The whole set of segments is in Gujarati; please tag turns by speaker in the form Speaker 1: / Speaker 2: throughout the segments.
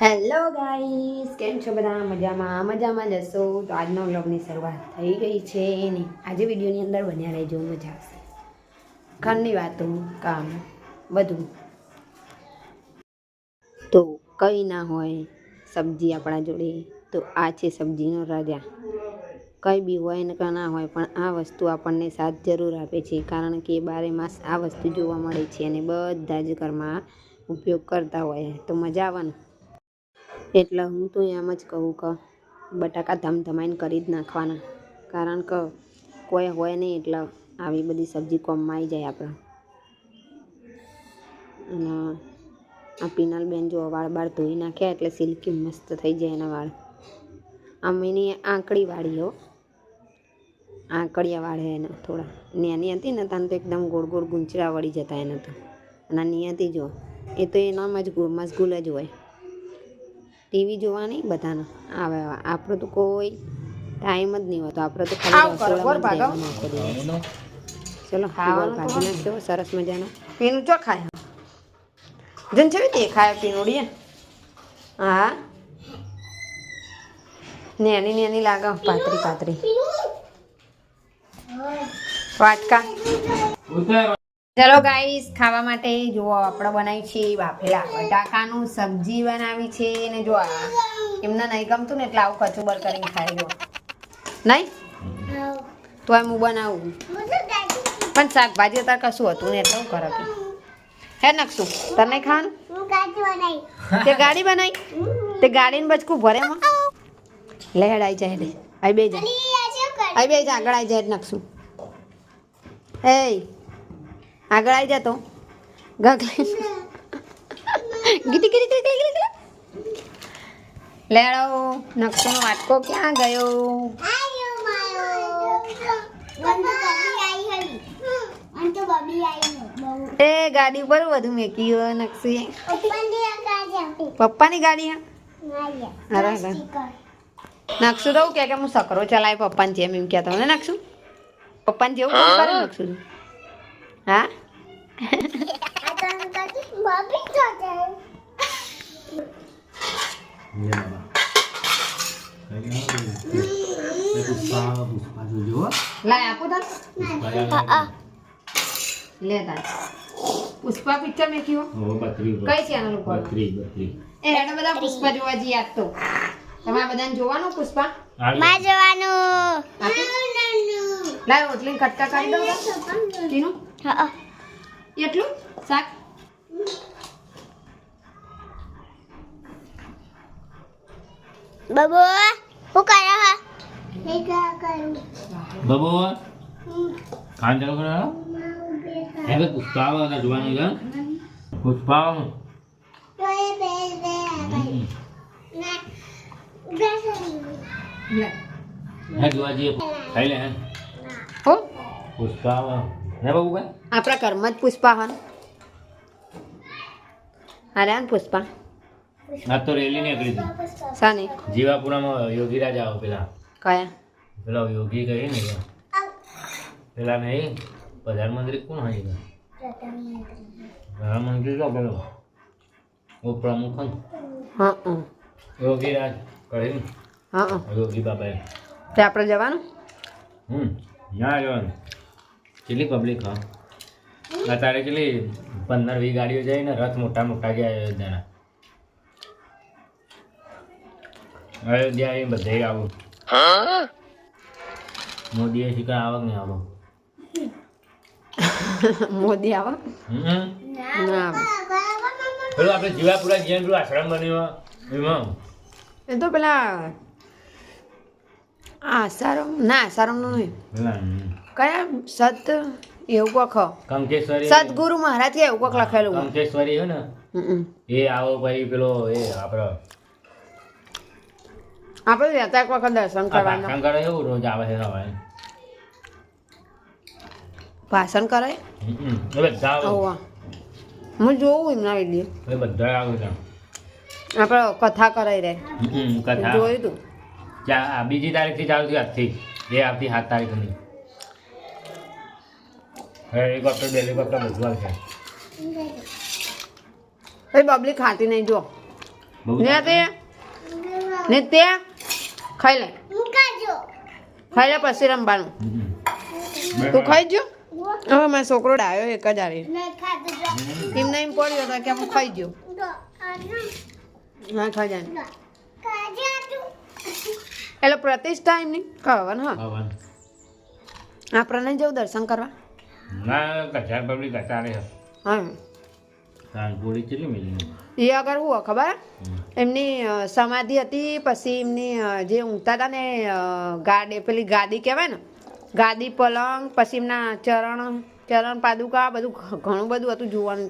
Speaker 1: હેલો ગાઈસ કેમ છો બધા? મજામાં મજામાં જશો તો આજનો વ્લોગની શરૂઆત થઈ ગઈ છે ને આજે વિડીયોની અંદર બન્યા રહેજો, મજા આવશે. ઘરની વાતો, કામ, બધું. તો કંઈ ના હોય, સબ્જી આપણા જોડે, તો આ છે સબ્જીનો રાજા. કંઈ બી હોય ને ના હોય, પણ આ વસ્તુ આપણને સાથ જરૂર આપે છે, કારણ કે બારે માસ આ વસ્તુ જોવા મળે છે અને બધા જ ઘરમાં ઉપયોગ કરતા હોય, તો મજા આવે ને એટલે હું તો એમ જ કહું કે બટાકા ધમધમાઈને કરી જ નાખવાના. કારણ કે કોઈ હોય નહીં એટલે આવી બધી સબ્જી કોમમાં આવી જાય આપણા. અને આ પીનલબેન જો વાળ બાળ ધોઈ નાખ્યા એટલે સિલ્કી મસ્ત થઈ જાય એના વાળ. આમ એની આંકડી વાળી હો. આંકડિયા વાળે એના થોડા. નાની હતી ને તાન તો એકદમ ગોળ ગોળ ગુંચરા વળી જતા એને તો. અને નિયતિ જો. એ તો એનામાં જ મશગુલ જ હોય. ટીવી જોવાની બધાને. આવે. આપણો તો કોઈ ટાઈમ જ નહીં હોતો. આપણે તો ખાલી ચલો ખાવાનું ભાજી નાખજો. સરસ મજાનો. પીનું ચો ખાય? જન છે દેખાય પીનુડી હા. નેની નેની લાગે પાતરી પાતરી વાટકા. ચલો ગાઈસ ખાવા માટે જુઓ આપણે બનાવી છે બાફેલા બટાકાનું સબ્જી બનાવી છે ને જો એમને નહીં ગમતું ને એટલે આવું કચુબર કરીને ખાઈ લો. નહીં? તો એમ હું બનાવું. પણ શાકભાજી અત્યારે કશું હતું ને એટલે હું કરે કે. હે નકશું તને નહીં ખાવાનું તે ગાડી બનાવી? તે ગાડીને બચકું ભરે માં લે જાય ને આઈ બે જાય આઈ બે જાય આગળ આવી જાય નકશું. હે. આગળ આવી જતો ગગલી ગીતી ગીતી લેડો નકશોનો વાટકો ક્યાં ગયો? એ ગાડી ઉપર બધું મેકી ગયો નકશી. પપ્પાની ગાડી અરે નકશુ કહે કે હું સકરો ચલાય પપ્પાને જેમ એમ કહેતો ને નકશું? પપ્પાને જેવું કરે નકશુ? હા? લાય આપો તાર લે તાર. પુષ્પા પિક્ચર મેં કયો કઈ ચેનલ ઉપર? એ બધા પુષ્પા જોવા જઈએ આજ તો. તમારે બધાને જોવાનું પુષ્પા? જોવાનું. લાય ઓટલી કટકા કરી. દઉં ટીનું એટલું? શાક?
Speaker 2: બબો હું કરે હા
Speaker 3: બબો ખાન ચાલુ કરો હે? ભાઈ પુષ્પા આવે અને જોવાનું છે પુષ્પા આવે. હમ.
Speaker 1: લે.
Speaker 3: હે જોવા જઈએ ખાઈ લે હે?
Speaker 1: હો?
Speaker 3: પુષ્પા આવે હે બાબુ
Speaker 1: આપણા ઘરમાં જ પુષ્પા હન અરે પુષ્પા.
Speaker 3: આ તો રેલી નીકળી હતી.
Speaker 1: સાની.
Speaker 3: જીવાપુરામાં યોગીરાજ આવો પેલા.
Speaker 1: કયા?
Speaker 3: પેલા યોગી કહી ને પેલા નહીં પ્રધાનમંત્રી કોણ હોય પ્રધાનમંત્રી તો પેલો ઓ પ્રમુખ
Speaker 1: હા હા.
Speaker 3: યોગીરાજ કહી ને.
Speaker 1: હા હા.
Speaker 3: યોગી
Speaker 1: ત્યાં આપણે જવાનું?
Speaker 3: હમ ના જવાનું. કેટલી પબ્લિક હા? અત્યારે કેટલી? પંદર વીસ ગાડીઓ જાય ને રથ મોટા મોટા ગયા અયોધ્યાના અયોધ્યા એ બધે આવું. મોદીએ શીખર આવક નહીં આવો
Speaker 1: મોદી આવા ના.
Speaker 3: પેલું આપણે જીવાપુરા જૈન પેલું આશ્રમ બન્યો એમાં.
Speaker 1: એ તો પેલા આ સારમ ના સારમનું નહીં.
Speaker 3: પેલા હમ.
Speaker 1: કયા? સત એવું કોક
Speaker 3: કંકેશ્વરી.
Speaker 1: સદગુરુ મહારાજ એવું કોક લખેલું?
Speaker 3: કંકેશ્વરી હે ને? એ આવો ભાઈ પેલો એ આપણો
Speaker 1: આપણે રહેતા એક વખત દર્શન કરવાના.
Speaker 3: કરવાનું કરે એવું રોજ આવે છે હવે.
Speaker 1: ભાષણ કરાય
Speaker 3: એ બધા
Speaker 1: હું જોઉં એમના વીડિયો
Speaker 3: બધા આવે છે.
Speaker 1: આપણે કથા કરાઈ રહે.
Speaker 3: કથા.
Speaker 1: જોયું તું?
Speaker 3: બીજી તારીખ બીજી તારીખથી ચાલુ થયું આજથી. એ આવતી સાત તારીખની. હેલિકોપ્ટર બેલિકોપ્ટર બધું આવશે
Speaker 1: એ બબલી ખાતી નહીં જો.
Speaker 3: બહુ
Speaker 4: નિત્ય તે? ખાઈ લે. ખાઈ લે પછી રમવાનું. તું ખાઈ જો. હવે મારો છોકરો ડાયો એક જ આવી એમને એમ પડ્યો હતો કે હું ખાઈ ગયો
Speaker 2: તો
Speaker 4: હા ખાઈ જાય
Speaker 2: તું
Speaker 4: એટલે પ્રતિષ્ઠા એમની. ખાવાનું હા.
Speaker 3: આપણને
Speaker 4: આપણે જવું દર્શન કરવા.
Speaker 3: ના કચાર પબ્લિક કચારે
Speaker 4: હા
Speaker 3: કેટલી મિલી
Speaker 4: એ અગર હું ખબર? એમની સમાધિ હતી પછી એમની જે ઊંઘતા હતા ને ગાડી પેલી ગાદી કહેવાય ને ગાદી પલંગ પછી એમના ચરણ ચરણ પાદુકા બધું ઘણું બધું હતું જોવાનું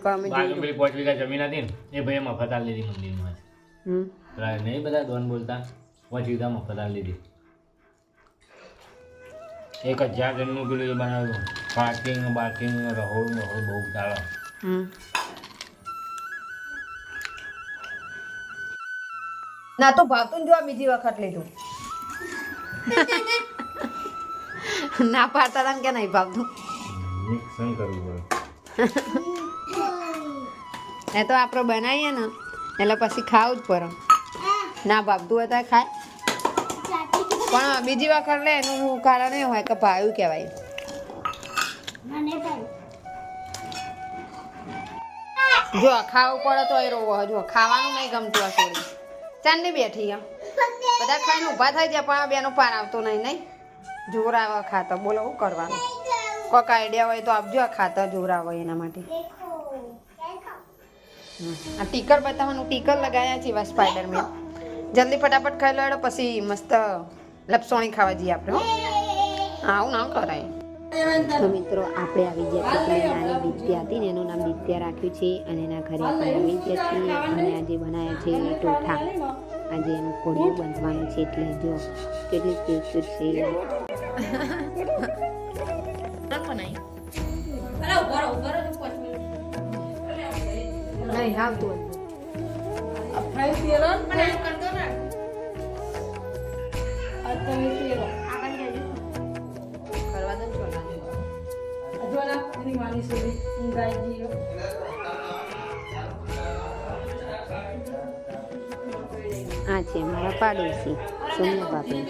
Speaker 3: પેલી પાંચ વીઘા જમીન હતી ને એ ભાઈ મફત લીધી મંદિરમાં.
Speaker 4: હમ.
Speaker 3: નહીં બધા દોન બોલતા? પાંચ વીઘા મફત લીધી એક હજાર જણનું પેલું બનાવ્યું. પાર્કિંગ બાર્કિંગ રહોળ રહોળ બહુ ચાલે
Speaker 4: ના તો ભાવતું ને જો આ બીજી વખત લીધું. ના પાડતા હતા કે નહીં ભાવતું
Speaker 3: મિક્સન કરવું પડે.
Speaker 4: એ તો આપણે બનાવીએ ને એટલે પછી ખાવું જ પડે. ના ભાવતું હોય તો ખાય. પણ બીજી વખત લે એનું કારણ એ હોય કે ભાવ્યું કહેવાય. જો ખાવું પડે તો એ રોવો. જો ખાવાનું નહીં ગમતું આ સોરી. ચાંદની બેઠી એમ બધા ખાઈને ઊભા થઈ જાય પણ આ બેનો પાર આવતો નહીં નહીં? જોર આવે ખાતર. બોલો શું કરવાનું? કોઈક આઈડિયા હોય તો આપજો આ ખાતર જોર આવે એના માટે. આ ટીકર બતાવવાનું ટીકર લગાવ્યા છે એવા સ્પાઈડરમેન. જલ્દી ફટાફટ ખાઈ લો પછી મસ્ત લપસોણી ખાવા જઈએ આપણે હા આવું ના કરાય. તો મિત્રો આપણે આવી ગયા છીએ નાની દિત્યા હતી ને એનું નામ દિત્યા રાખ્યું છે અને એના ઘરે પણ આવી ગયા છીએ અને આજે બનાવ્યા છે ટોઠા આજે એનું કોડિયું બાંધવાનું છે એટલે જો કેટલી ક્યુટ ક્યુટ છે નહીં. આવતું કરવા છોલાને. આ છે મારા પાડોશી સોનિયા ભાભી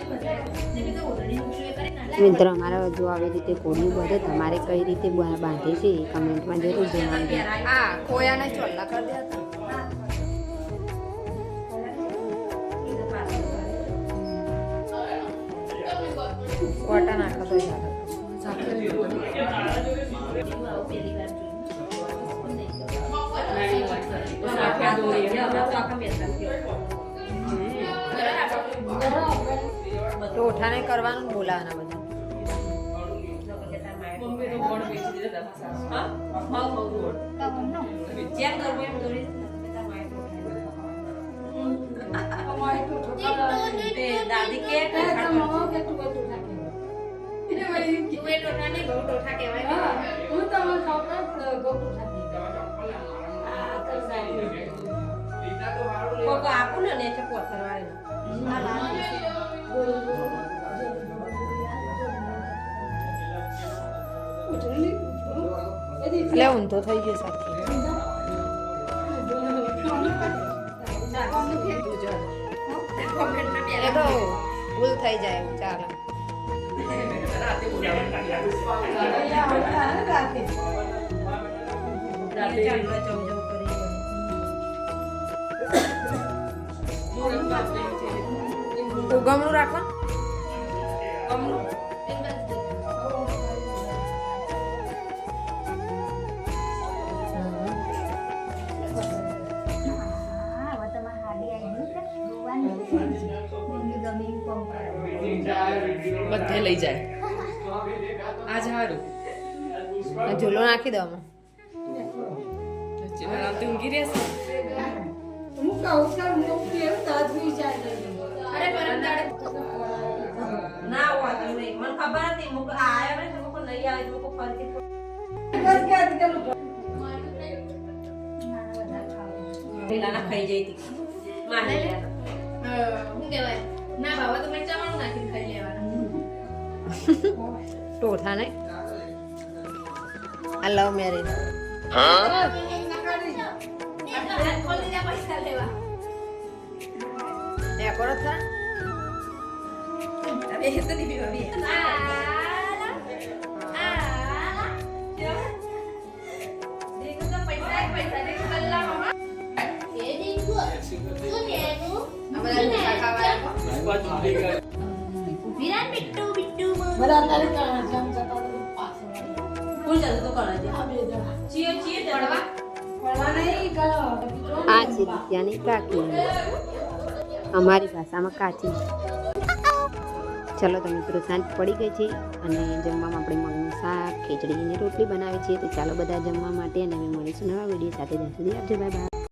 Speaker 4: મિત્ર અમારા જો આવી રીતે કોળિયું બધે તમારે કઈ રીતે બાંધે છે એ કમેન્ટમાં જરૂર જણાવજો ચોલ્લા કરી કોટા નાખો તો ટોઠાને કરવાનું બોલાવાના બધા.
Speaker 5: દાદી કે ને ને પોતરવાળી
Speaker 4: એટલે ઊંધો થઈ ગયો સાથે એ તો ભૂલ થઈ જાય એવું ચાલે
Speaker 5: દાદી
Speaker 4: ઉગમણું રાખો.
Speaker 6: બધે લઈ જાય. આજ હારું
Speaker 4: ઝૂલો નાખી દો
Speaker 6: અમે ઊંઘી રહેશે.
Speaker 5: ના હોય તો નહીં. મને ખબર હતી મુક આયા ને તો મુક નહીં આવે તો મુક ફરતી પેલા ના ખાઈ જઈ હતી માને
Speaker 4: ટોઠા નહીં આ લવ મેરેજ
Speaker 1: પીયા કરો ખરા
Speaker 6: હવે એ તો નહીં પીવા, બી. દેખો તો
Speaker 5: વિરાન બિટ્ટુ બિટ્ટુ
Speaker 7: ફૂલ જતું તો કરે છે ચીએ ચીએ ચડવા
Speaker 1: આ છે દિત્યાની કાકી અમારી ભાષામાં કાચી. ચલો તો મિત્રો, સાંજ પડી ગઈ છે અને જમવામાં આપણે મગનું શાક, ખીચડી અને રોટલી બનાવી છે. તો ચાલો બધા જમવા માટે અને અમે મળીશું નવા વીડિયો સાથે. ત્યાં સુધી આપજો બાય બાય